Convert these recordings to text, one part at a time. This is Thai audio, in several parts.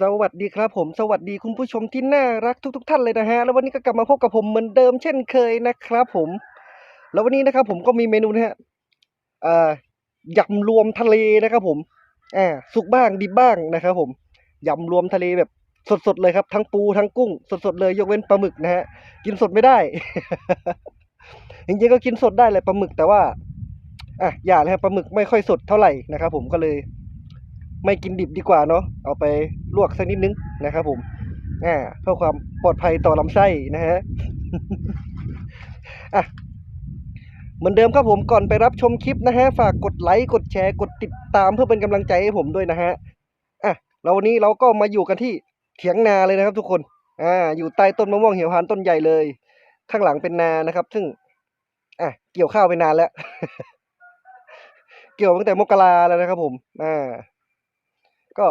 สวัสดีครับผมสวัสดีคุณผู้ชมที่น่ารักทุกๆท่านเลยนะฮะ แล้ววันนี้ก็กลับมาพบกับผมเหมือนเดิมเช่นเคยนะครับผม แล้ววันนี้นะครับผมก็มีเมนูนะฮะอ่อยำรวมทะเลนะครับผมอ่าสุกบ้างดิบบ้างนะครับผมยำรวมทะเลแบบสดๆเลยครับ ทั้งปูทั้งกุ้ง สดๆเลยยกเว้นปลาหมึกนะฮะกินสดไม่ได้จริงๆก็กินสดได้แหละปลาหมึกแต่ว่าอะอย่าเลยครับปลาหมึกไม่ค่อยสดเท่าไหร่นะครับผมก็เลย ไม่กินดิบดีกว่าเนาะเอาไปลวกสักนิดนึงนะครับ ผมอ่าเพื่อความปลอดภัยต่อลำไส้นะฮะอะเหมือนเดิมครับผมก่อนไปรับชมคลิปนะฮะฝากกดไลค์กดแชร์กดติดตามเพื่อเป็นกำลังใจให้ผมด้วยนะฮะอะแล้ววันนี้เราก็มาอยู่กันที่เถียงนาเลยนะครับ ทุกคนอ่าอยู่ใต้ต้นมะม่วงเหี่ยวหานต้นใหญ่เลย ข้างหลังเป็นนานะครับ ซึ่งอะเกี่ยวข้าวไปนานแล้ว เกี่ยวตั้งแต่มกราแล้วนะครับ ผมอ่า ก็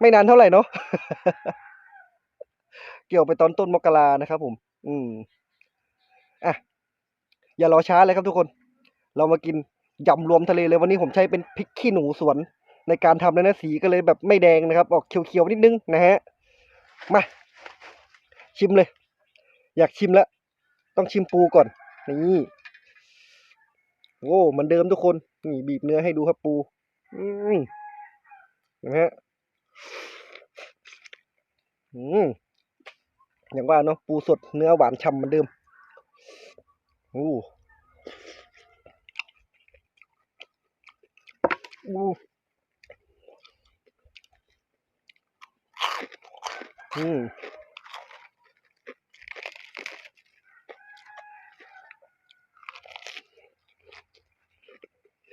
ไม่นานเท่าไหร่เนาะเกี่ยวไปตอนต้นมกรานะครับ ผม อืมอะอย่ารอช้าเลยครับทุกคน เรามากินยำรวมทะเลเลยวันนี้ผมใช้เป็นพริกขี้หนูสวน ในการทำเลยนะสีก็เลยแบบไม่แดงนะครับ ออกเขียวๆนิดนึงนะฮะมา ชิมเลย อยากชิมแล้วต้องชิมปูก่อน นี่โอ้เหมือนเดิมทุกคน นี่บีบเนื้อให้ดูครับปู อืม นะฮะอืมอย่างว่าเนาะปูสดเนื้อหวานฉ่ำเหมือนเดิมโอ้อู้อื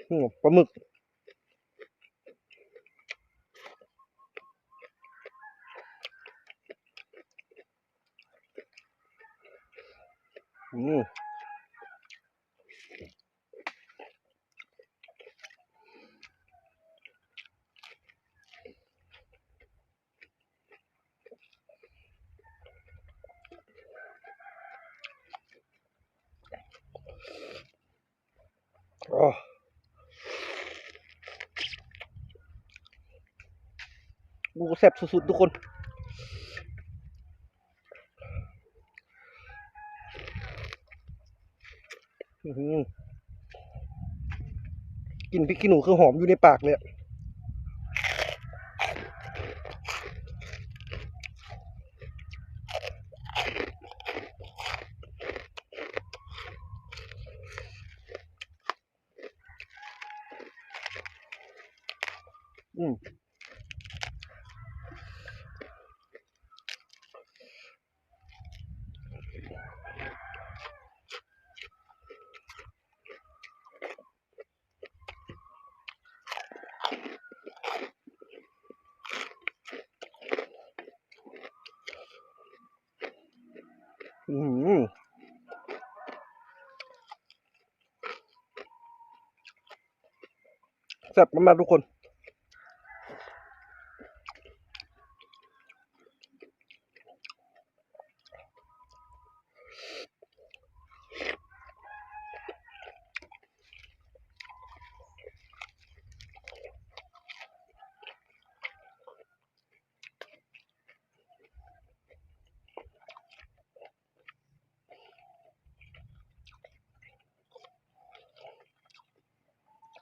อืมปลาหมึก อืม อ๋อดู แซ่บสุดๆทุกคนกลิ่นพริกขี้หนูคือหอมอยู่ในปากเลย อืมแซ่บมากๆทุกคน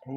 อื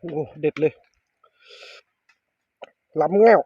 โอ้เด็ดเลยล้ำแง่ว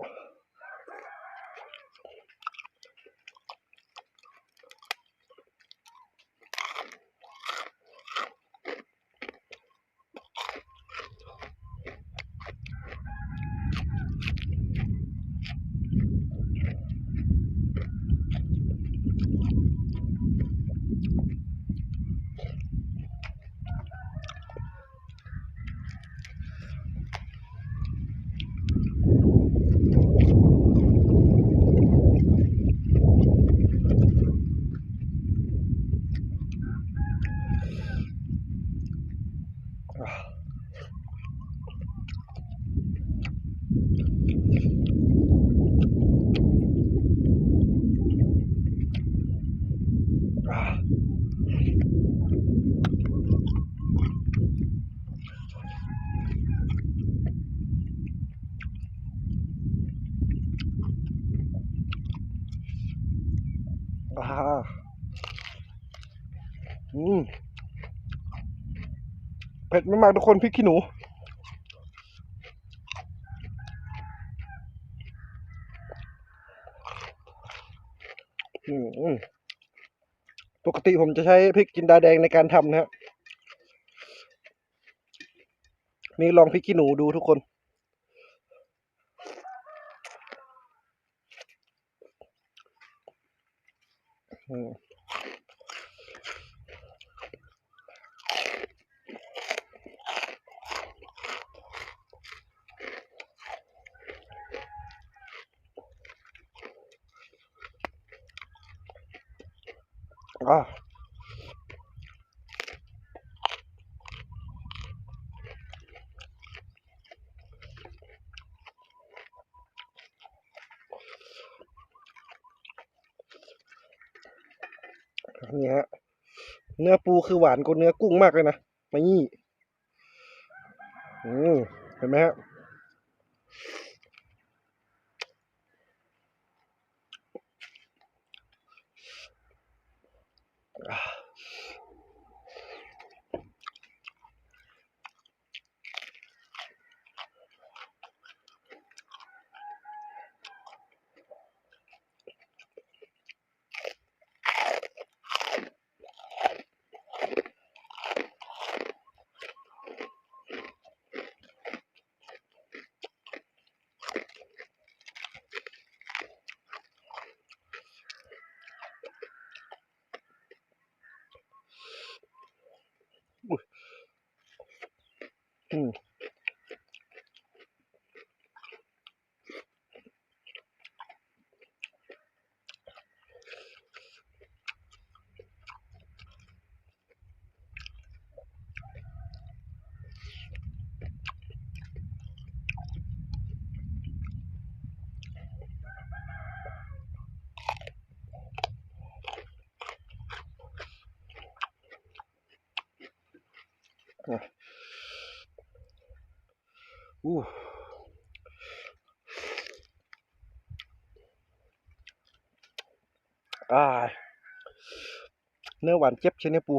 เผ็ดมากๆทุกคนพริกขี้หนูปกติผมจะใช้พริกจินดาแดงในการทำนะฮะนี่ลองพริกขี้หนูดูทุกคน อืมอ่านี่ฮะ เนื้อปูคือหวานกว่าเนื้อกุ้งมากเลยนะมานี่เห็นไหมฮะ อืม อู้อ่าเนื้อหวานเจ็บใช่ไหมปู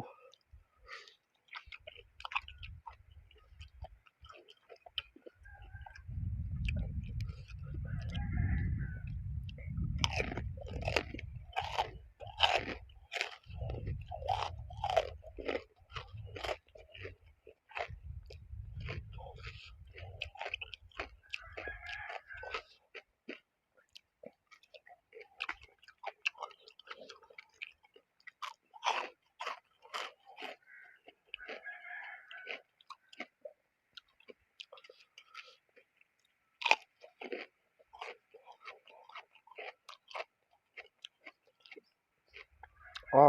อ๋อ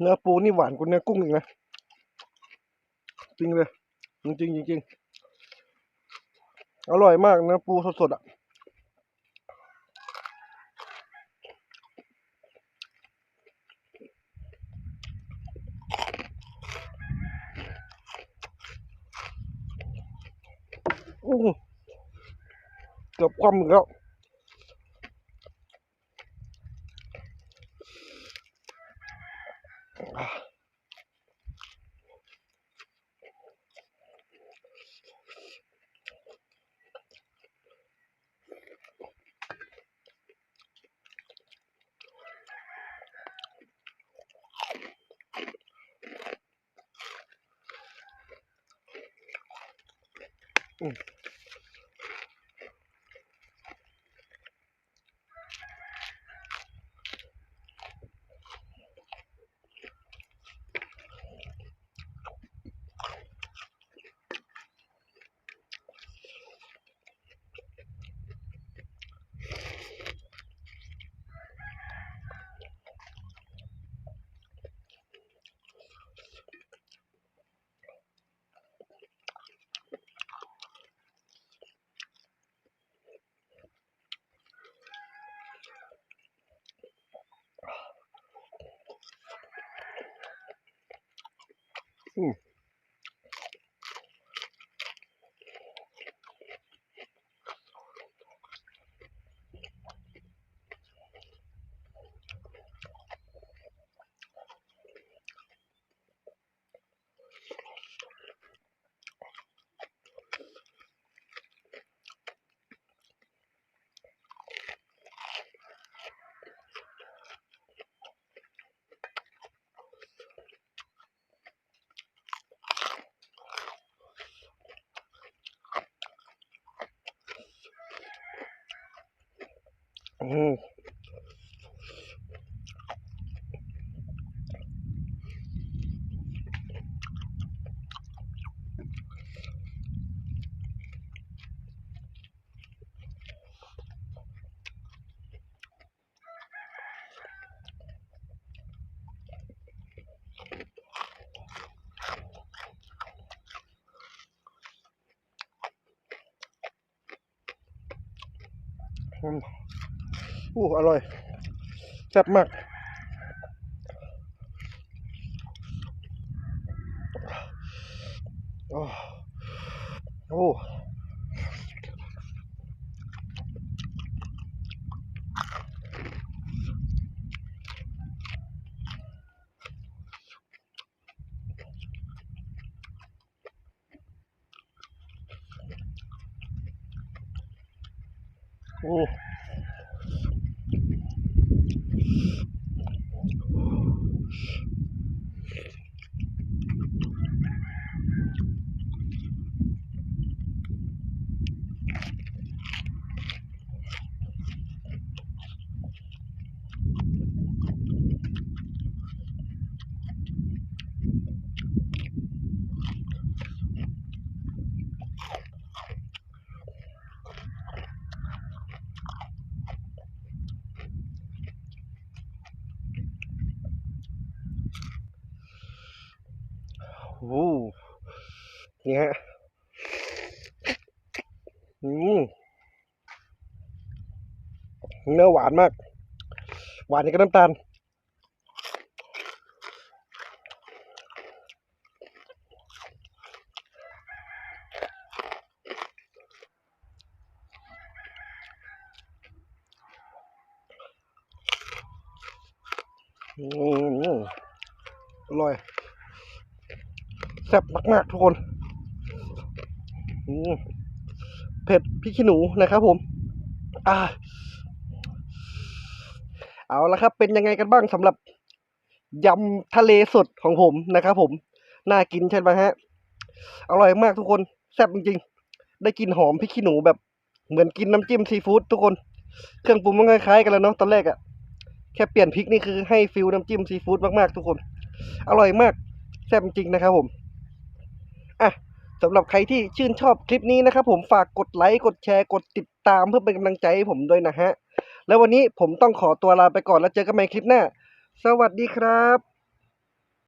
เนื้อปูนี่หวานกว่าเนื้อกุ้งอีกนะ จริงเลย จริงจริงจริงอร่อยมากเนื้อปูสดๆอะอู้เกือบคว่ำแล้ว อื มอืม อู้ อร่อย แซ่บมาก โอ้โอ้โอ้ โหนี่ฮะอืมเนื้อหวานมาก หวานอย่างกับน้ำตาลอืมอร่อย แซ่บมาก ๆ ทุกคนเผ็ดพริกขี้หนูนะครับผม อ่า เอาละครับ เป็นยังไงกันบ้างสำหรับยำทะเลสดของผมนะครับผม น่ากินใช่ไหมฮะ อร่อยมากทุกคนแซ่บจริง ๆ ได้กลินหอมพริกขี้หนูแบบเหมือนกินน้ำจิ้มซีฟู้ดทุกคน เครื่องปรุงมันคล้ายๆกันแล้วเนาะตอนแรกอะแค่เปลี่ยนพริกนี่คือให้ฟิลน้ำจิ้มซีฟู้ดมากๆทุกคน อร่อยมากแซ่บจริงๆนะครับผม สำหรับใครที่ชื่นชอบคลิปนี้นะครับผมฝากกดไลค์กดแชร์กดติดตามเพื่อเป็นกำลังใจให้ผมด้วยนะฮะ แล้ววันนี้ผมต้องขอตัวลาไปก่อนแล้วเจอกันใหม่คลิปหน้า สวัสดีครับ